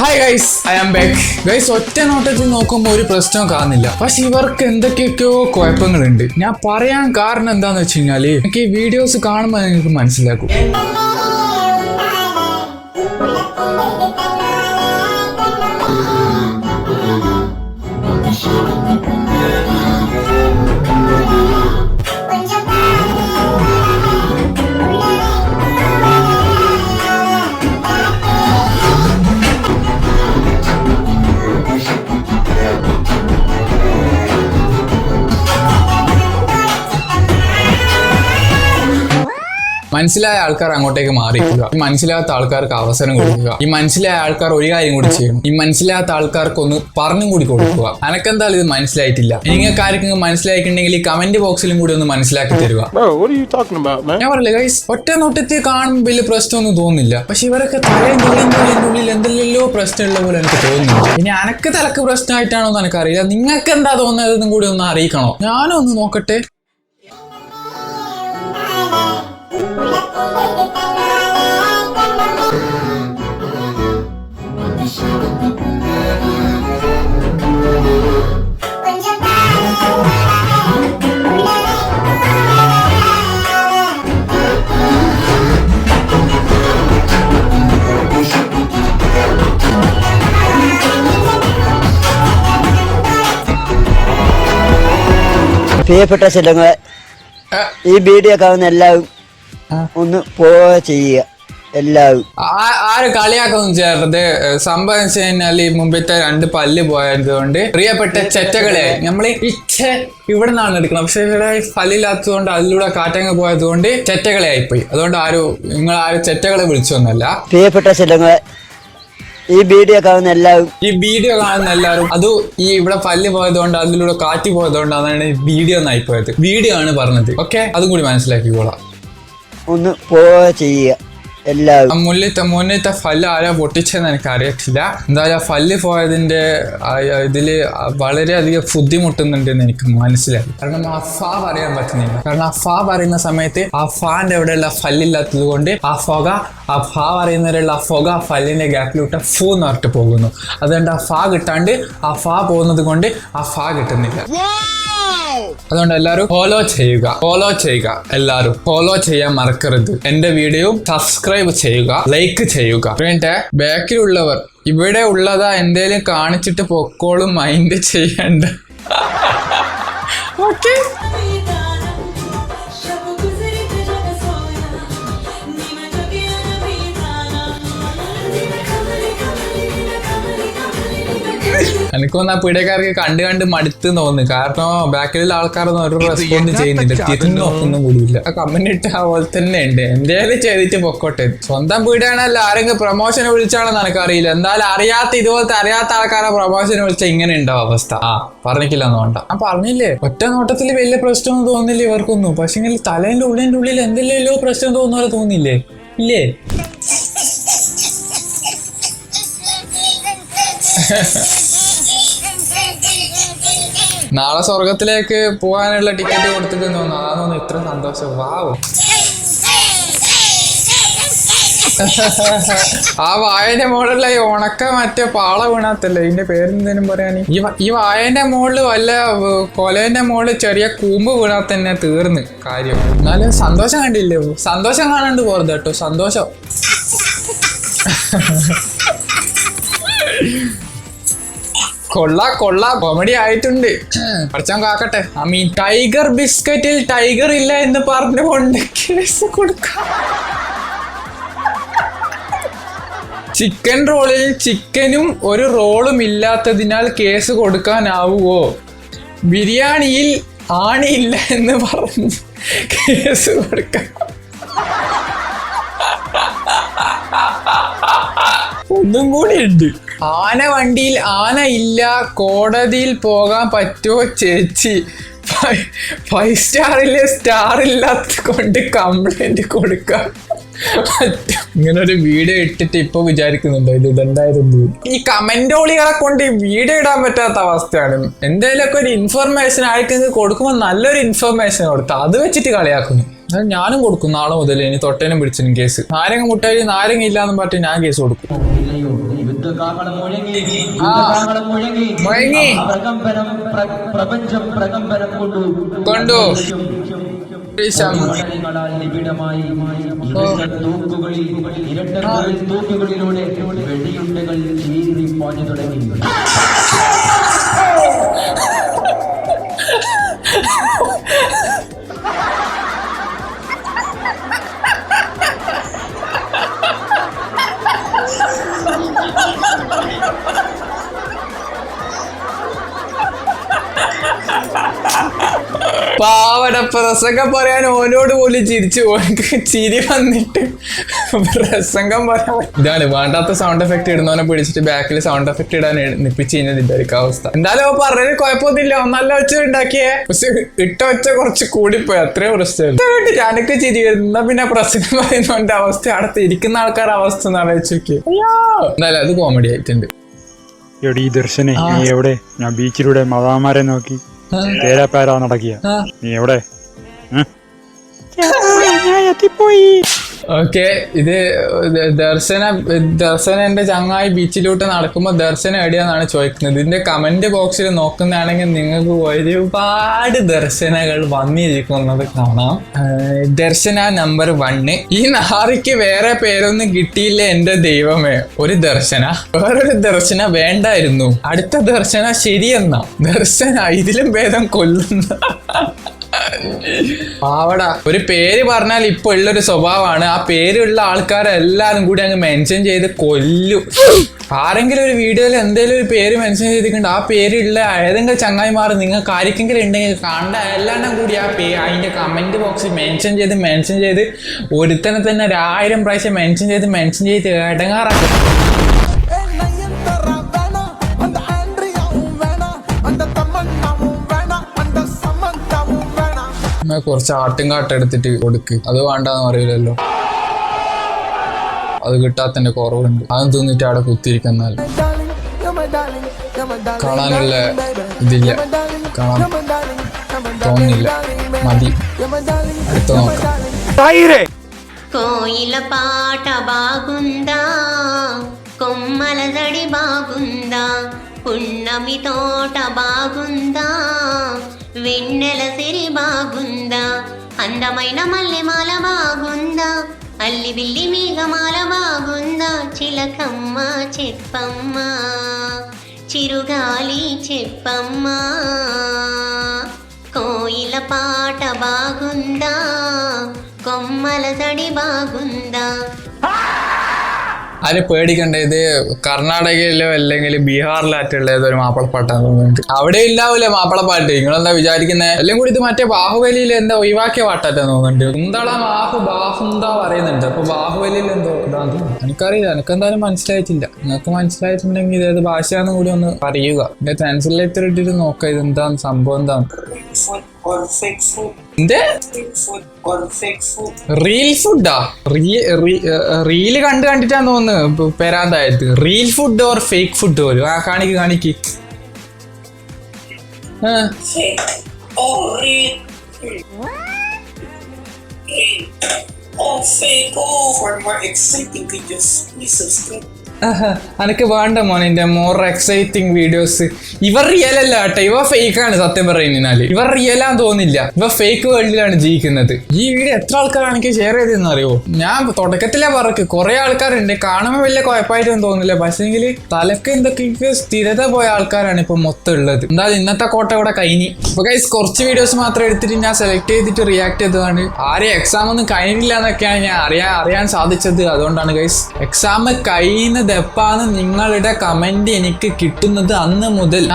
Hi guys I am back guys ഒറ്റ നോട്ടത്തിൽ നോക്കുമ്പോൾ ഒരു പ്രശ്നവും കാണുന്നില്ല. പക്ഷെ ഇവർക്ക് എന്തൊക്കെയൊക്കെയോ കുഴപ്പങ്ങളുണ്ട്. ഞാൻ പറയാൻ കാരണം എന്താന്ന് വെച്ച് കഴിഞ്ഞാൽ എനിക്ക് ഈ വീഡിയോസ് കാണുമ്പോൾ നിങ്ങൾക്ക് മനസ്സിലാക്കും. മനസ്സിലായ ആൾക്കാർ അങ്ങോട്ടേക്ക് മാറിയിരിക്കുക. ഈ മനസ്സിലാത്ത ആൾക്കാർക്ക് അവസരം കൊടുക്കുക. ഈ മനസ്സിലായ ആൾക്കാർ ഒരു കാര്യം കൂടി ചെയ്യണം ഈ മനസ്സിലാത്ത ആൾക്കാർക്ക് ഒന്ന് പറഞ്ഞും കൂടി കൊടുക്കുക. അനക്കെന്താ ഇത് മനസ്സിലായിട്ടില്ല. നിങ്ങൾക്ക് ആർക്കെങ്കിലും മനസ്സിലായിട്ടുണ്ടെങ്കിൽ ഈ കമന്റ് ബോക്സിലും കൂടി ഒന്ന് മനസ്സിലാക്കി തരിക? ഞാൻ പറയില്ല ഗൈസ് ഒറ്റ നോട്ടത്തിൽ കാണുമ്പോൾ വലിയ പ്രശ്നമൊന്നും തോന്നില്ല പക്ഷെ ഇവരൊക്കെ തലയും തുള്ളിയും തുള്ളിയും ഉള്ളിൽ എന്തെല്ലോ പ്രശ്നമുള്ള പോലെ എനിക്ക് തോന്നുന്നു ഇനി അനക്ക് തലക്ക് പ്രശ്നമായിട്ടാണോ എന്ന് എനിക്കറിയില്ല നിങ്ങൾക്ക് എന്താ തോന്നുന്നതെന്നും കൂടി ഒന്ന് അറിയിക്കണോ? ഞാനും ഒന്ന് നോക്കട്ടെ. പ്രിയപ്പെട്ട ശലങ്ങളെ ഈ വീഡിയോ കാണുന്ന എല്ലാവരും ഒന്ന് പോവുക ചെയ്യുക. എല്ലാവരും. ആരും കളിയാക്കൊന്നും ചേർന്നത് സംഭവം വെച്ച് കഴിഞ്ഞാൽ ഈ മുമ്പത്തെ രണ്ട് പല്ല് പോയത് കൊണ്ട് പ്രിയപ്പെട്ട ചെറ്റകളെ നമ്മൾ ഇച്ച ഇവിടെ നിന്നാണ് എടുക്കണം പക്ഷെ ഇവിടെ പല്ലില്ലാത്തത് കൊണ്ട് അതിലൂടെ കാറ്റങ്ങ് പോയത് കൊണ്ട് ചെറ്റകളെ ആയിപ്പോയി. അതുകൊണ്ട് ആരും നിങ്ങൾ ആരും ചെറ്റകളെ വിളിച്ചൊന്നല്ല പ്രിയപ്പെട്ട ശലങ്ങളെ ഈ വീഡിയോ കാണുന്ന എല്ലാവരും ഈ വീഡിയോ കാണുന്ന എല്ലാവരും അത് ഈ ഇവിടെ പല്ല് പോയതുകൊണ്ട് അതിലൂടെ കാറ്റ് പോയതുകൊണ്ടാണ് അതാണ് വീഡിയോ ഒന്നായി പോയത് വീഡിയോ ആണ് പറഞ്ഞത്. ഓക്കെ അതും കൂടി മനസ്സിലാക്കിക്കോളാം. ഒന്ന് പോവുക ചെയ്യുക. എല്ലാവരും. ആ മുന്നിലത്തെ ഫല്ല് ആരാ പൊട്ടിച്ചെന്ന് എനിക്ക് അറിയത്തില്ല എന്തായാലും ഫല്ല് പോയതിന്റെ ഇതിൽ വളരെയധികം ബുദ്ധിമുട്ടുന്നുണ്ടെന്ന് എനിക്ക് മനസ്സിലായി. കാരണം ആ ഫാ പറയാൻ പറ്റുന്നില്ല. കാരണം ആ ഫാ പറയുന്ന സമയത്ത് ആ ഫാന്റെ അവിടെയുള്ള ഫല്ലില്ലാത്തത് കൊണ്ട് ആ ഫൊക ആ ഫാ പറയുന്നവരുള്ള ആ ഫൊക ആ ഫല്ലിന്റെ ഗ്യാപ്പിലോട്ട് ഫൂ എന്ന് പറഞ്ഞിട്ട് പോകുന്നു. അതുകൊണ്ട് ആ ഫാ കിട്ടാണ്ട് ആ ഫാ പോകുന്നത് കൊണ്ട് ആ ഫാ കിട്ടുന്നില്ല. അതുകൊണ്ട് എല്ലാവരും ഫോളോ ചെയ്യുക ഫോളോ ചെയ്യുക എല്ലാവരും ഫോളോ ചെയ്യാൻ മറക്കരുത്. എന്റെ വീഡിയോ സബ്സ്ക്രൈബ് ചെയ്യുക ലൈക്ക് ചെയ്യുക. വേണ്ട ബാക്കിലുള്ളവർ ഇവിടെ ഉള്ളതാ എന്തേലും കാണിച്ചിട്ട് പൊക്കോളും മൈൻഡ് ചെയ്യണ്ട. ഓക്കെ എനിക്കൊന്ന് ആ പീഡിയക്കാർക്ക് കണ്ട് കണ്ട് മടുത്ത് തോന്നുന്നു. കാരണം ബാക്കിലുള്ള ആൾക്കാരൊന്നും ഒരു റെസ്പോണ്ട് ചെയ്യുന്നില്ല. തിരിഞ്ഞു നോക്കൊന്നും കൂടിയില്ല. ആ കമന്റ് ഇട്ട പോലെ തന്നെ ഉണ്ട്. എന്തേലും ചെയ്തിട്ട് പൊക്കോട്ടെ. സ്വന്തം പീഡിയാണല്ലോ ആരെങ്കിലും പ്രൊമോഷന് വിളിച്ചാണെന്ന് എനിക്കറിയില്ല. എന്തായാലും അറിയാത്ത ഇതുപോലത്തെ അറിയാത്ത ആൾക്കാരെ പ്രൊമോഷൻ വിളിച്ച ഇങ്ങനെ ഉണ്ടാവും അവസ്ഥ? ആ പറഞ്ഞിട്ടില്ല എന്നോണ്ട ആ പറഞ്ഞില്ലേ? ഒറ്റ നോട്ടത്തിൽ വലിയ പ്രശ്നമൊന്നും തോന്നില്ല ഇവർക്കൊന്നും. പക്ഷെ തലേന്റെ ഉള്ളിന്റെ ഉള്ളിൽ എന്തെല്ലോ പ്രശ്നം തോന്നുന്ന പോലെ തോന്നില്ലേ ഇല്ലേ? നാളെ സ്വർഗത്തിലേക്ക് പോകാനുള്ള ടിക്കറ്റ് കൊടുത്തിട്ട് തോന്നുന്നു. അതാണെന്ന് ഇത്ര സന്തോഷം. വാവ്. ആ വായന്റെ മുകളിലുള്ള ഈ ഉണക്ക മറ്റേ പാള വീണാത്തല്ലേ? ഇതിന്റെ പേരെന്തേലും പറയാൻ. ഈ ഈ വായന്റെ മുകളിൽ വല്ല കൊലേന്റെ മുകളിൽ ചെറിയ കൂമ്പ് വീണാൽ തന്നെ തീർന്ന് കാര്യം. എന്നാലും സന്തോഷം കണ്ടില്ലേ? സന്തോഷം കാണാണ്ട് പോறது കേട്ടോ. സന്തോഷം. കൊള്ള കൊള്ള കോമഡി ആയിട്ടുണ്ട്. പഠിച്ചാൻ കാക്കട്ടെ. ഐ മീൻ ടൈഗർ ബിസ്ക്കറ്റിൽ ടൈഗർ ഇല്ല എന്ന് പറഞ്ഞുകൊണ്ട് കേസ് കൊടുക്കാം. ചിക്കൻ റോളിൽ ചിക്കനും ഒരു റോളും ഇല്ലാത്തതിനാൽ കേസ് കൊടുക്കാനാവുമോ ബിരിയാണിയിൽ ആണിയില്ല എന്ന് പറഞ്ഞ് കേസ് കൊടുക്കാം. ഒന്നും കൂടി ഉണ്ട്. ആന വണ്ടിയിൽ ആന ഇല്ല കോടതിയിൽ പോകാൻ പറ്റുമോ ചേച്ചി? ഫൈവ് സ്റ്റാറിലെ സ്റ്റാർ ഇല്ലാത്ത കൊണ്ട് കംപ്ലൈന്റ് കൊടുക്കാം. ഇങ്ങനെ ഒരു വീഡിയോ ഇട്ടിട്ട് ഇപ്പൊ വിചാരിക്കുന്നുണ്ടോ? ഇത് ഇതെന്തായിരുന്നു ഈ കമന്റോളികളെ കൊണ്ട് ഈ വീഡിയോ ഇടാൻ പറ്റാത്ത അവസ്ഥയാണ്. എന്തെങ്കിലുമൊക്കെ ഒരു ഇൻഫർമേഷൻ ആർക്കെങ്കിലും കൊടുക്കുമ്പോൾ നല്ലൊരു ഇൻഫർമേഷൻ കൊടുത്താൽ അത് വെച്ചിട്ട് കളിയാക്കുന്നു. ഞാനും കൊടുക്കും നാളെ മുതൽ ഇനി തൊട്ടേനും പിടിച്ചിനും കേസ്. നാരങ്ങ മുട്ടായി നാരങ്ങ ഇല്ലാന്ന് പറഞ്ഞിട്ട് ഞാൻ കേസ് കൊടുക്കും. മുഴങ്ങി. പ്രപഞ്ചം പ്രകമ്പനം കൊണ്ടു കൊണ്ടു. നിബിഡമായി തൂക്കുകളിൽ തൂക്കുകളിലൂടെ വെടിയുണ്ടകൾ ചീറി പാഞ്ഞു തുടങ്ങി. പാവട പ്രസംഗം പറയാൻ ഓനോട് പോലും ചിരിച്ചു. ഓനക്ക് ചിരി വന്നിട്ട് പ്രസംഗം പറയാൻ ഇതാണ് വേണ്ടാത്ത സൗണ്ട് എഫക്ട് ഇടുന്നവനെ പിടിച്ചിട്ട് ബാക്കിൽ സൗണ്ട് എഫക്ട് ഇടാൻ നിപ്പിച്ച് കഴിഞ്ഞാൽ ഇതായിരിക്കും അവസ്ഥ. എന്തായാലും അവൻ പറഞ്ഞത് കുഴപ്പമൊന്നുമില്ല. നല്ല ഒച്ച ഉണ്ടാക്കിയേ. പക്ഷെ ഇട്ട വെച്ച കുറച്ച് കൂടിപ്പോയി. അത്രയും പ്രശ്നം ഞാനൊക്കെ ചിരി വരുന്ന. പിന്നെ പ്രസംഗം പറയുന്നവന്റെ അവസ്ഥ അടുത്ത് ഇരിക്കുന്ന ആൾക്കാരുടെ അവസ്ഥ എന്നാണ് വെച്ചോക്കി എന്തായാലും അത് കോമഡി ആയിട്ടുണ്ട്. എടീ ദർശനെ നീ എവിടെ? ഞാൻ ബീച്ചിലൂടെ മതാമാരെ നോക്കി. തേരാപ്പാര നടക്കിയ. നീ എവിടെ ഉം? ഓക്കെ ഇത് ദർശന ദർശന ദർശനന്റെ ചങ്ങായി ബീച്ചിലോട്ട് നടക്കുമ്പോൾ ദർശനം എവിടെയാന്നാണ് ചോദിക്കുന്നത്. ഇതിന്റെ കമന്റ് ബോക്സിൽ നോക്കുന്നതാണെങ്കിൽ നിങ്ങൾക്ക് ഒരുപാട് ദർശനകൾ വന്നിരിക്കുന്നത് കാണാം. ദർശന നമ്പർ വണ്ണ് ഈ നാറിക്ക് വേറെ പേരൊന്നും കിട്ടിയില്ല എന്റെ ദൈവമേ. ഒരു ദർശന. വേറൊരു ദർശന വേണ്ടായിരുന്നു. അടുത്ത ദർശന ശരിയെന്ന. ദർശന ഇതിലും ഭേദം കൊല്ലുന്ന പാവട. ഒരു പേര് പറഞ്ഞാൽ ഇപ്പൊ ഉള്ളൊരു സ്വഭാവമാണ്. ആ പേരുള്ള ആൾക്കാരെല്ലാരും കൂടി അങ്ങ് മെൻഷൻ ചെയ്ത് കൊല്ലു. ആരെങ്കിലും ഒരു വീഡിയോയിൽ എന്തെങ്കിലും ഒരു പേര് മെൻഷൻ ചെയ്തിട്ടുണ്ട് ആ പേരുള്ള ഏതെങ്കിലും ചങ്ങായിമാർ നിങ്ങൾക്ക് ആർക്കെങ്കിലും ഉണ്ടെങ്കിൽ കണ്ട എല്ലാണ്ടും കൂടി ആ പേ അതിന്റെ കമന്റ് ബോക്സിൽ മെൻഷൻ ചെയ്ത് മെൻഷൻ ചെയ്ത് ഒരുത്തനെ തന്നെ ഒരായിരം പ്രാവശ്യം മെൻഷൻ ചെയ്ത് മെൻഷൻ ചെയ്ത് ഇടങ്ങാറാക്കും. കുറച്ച് ആട്ടും കാട്ടം എടുത്തിട്ട് കൊടുക്ക് അത് വേണ്ടാന്ന് പറയില്ലല്ലോ അത് കിട്ടാത്തതിന്റെ കുറവുണ്ട് അതും തിന്നിട്ട് അവിടെ കുത്തിയിരിക്കുന്നാൽ darling you're my darling you're my darling കാണാനുള്ള baby ഇതില്ല you're my darling കാണാൻ you're my darling you're my darling തോന്നുന്നില്ല darling baby മതി you're my darling അടുത്ത you're my നോക്കാം darling కోయిల పాట బాగుందా కొమ్మల జడి బాగుందా పున్నమి తోట బాగుందా వెన్నెల సిరి బాగుందా? అందమైన మల్లెమాల బాగుందా? అల్లి బిల్లి మేఘమాల బాగుందా? చిలకమ్మ చెప్పమ్మ చిరుగాలి చెప్పమ్మా. కోయిల పాట బాగుందా? కొమ్మల తడి బాగుందా? അതിന് പേടിക്കണ്ട ഇത് കർണാടകയിലോ അല്ലെങ്കിൽ ബീഹാറിലാറ്റുള്ള ഏതോ ഒരു മാപ്പിളപ്പാട്ടാന്ന് തോന്നുന്നുണ്ട് അവിടെ ഇല്ലാവില്ലേ മാപ്പിളപ്പാട്ട്? നിങ്ങളെന്താ വിചാരിക്കുന്നത് എല്ലാം കൂടി ഇത് മറ്റേ ബാഹുബലിയിൽ എന്താ ഒഴിവാക്കിയ പാട്ടാറ്റാന്ന് തോന്നുന്നുണ്ട്. കുന്തള ബാഹു ബാഹുന്ത പറയുന്നുണ്ട്? അപ്പൊ ബാഹുബലിയിൽ എന്തോ ഇതാന്ന് എനിക്കറിയില്ല എനിക്ക് എന്തായാലും മനസ്സിലായിട്ടില്ല. നിങ്ങൾക്ക് മനസ്സിലായിട്ടുണ്ടെങ്കിൽ ഇതേത് ഭാഷയാന്ന് കൂടി ഒന്ന് പറയുക എന്റെ ട്രാൻസ്ലേറ്റർ ഇട്ടിട്ട് നോക്കുക ഇത് എന്താന്ന് സംഭവം എന്താണ്? റീൽ കണ്ട് കണ്ടിട്ടാന്ന് തോന്നുന്നു. പേരാന്തായത്. Reel food or fake food or ആ കാണിക്ക് കാണിക്ക്. Oh, fake. Oh, for more exciting videos, please subscribe. അനക്ക് വേണ്ട മോനെ എന്റെ മോർ എക്സൈറ്റിംഗ് വീഡിയോസ് ഇവർ റിയൽ അല്ല കേട്ടോ. ഇവ ഫേക്ക് ആണ് സത്യം പറയുന്നതിനാൽ ഇവർ റിയലാന്ന് തോന്നില്ല ഇവ ഫേക്ക് വേൾഡിലാണ് ജീവിക്കുന്നത്. ഈ വീഡിയോ എത്ര ആൾക്കാരാണ് ഷെയർ ചെയ്തതെന്ന് അറിയോ? ഞാൻ തുടക്കത്തിലേ പറക്ക് കുറെ ആൾക്കാരുണ്ട്. കാണുമ്പോൾ വലിയ കുഴപ്പമായിട്ടൊന്നും തോന്നില്ല പക്ഷേങ്കിൽ തലക്ക് എന്തൊക്കെ സ്ഥിരത പോയ ആൾക്കാരാണ് ഇപ്പൊ മൊത്തം ഉള്ളത്. എന്തായാലും ഇന്നത്തെ കോട്ട ഇവിടെ കഴിഞ്ഞ്. അപ്പൊ ഗൈസ് കുറച്ച് വീഡിയോസ് മാത്രം എടുത്തിട്ട് ഞാൻ സെലക്ട് ചെയ്തിട്ട് റിയാക്ട് ചെയ്തതാണ്. ആരെയും എക്സാം ഒന്നും കഴിഞ്ഞില്ല എന്നൊക്കെയാണ് ഞാൻ അറിയാൻ അറിയാൻ സാധിച്ചത്. അതുകൊണ്ടാണ് ഗൈസ് എക്സാം കഴിയുന്നത് എപ്പാന്ന് നിങ്ങളുടെ കമന്റ് എനിക്ക് കിട്ടുന്നത് അന്ന് മുതൽ.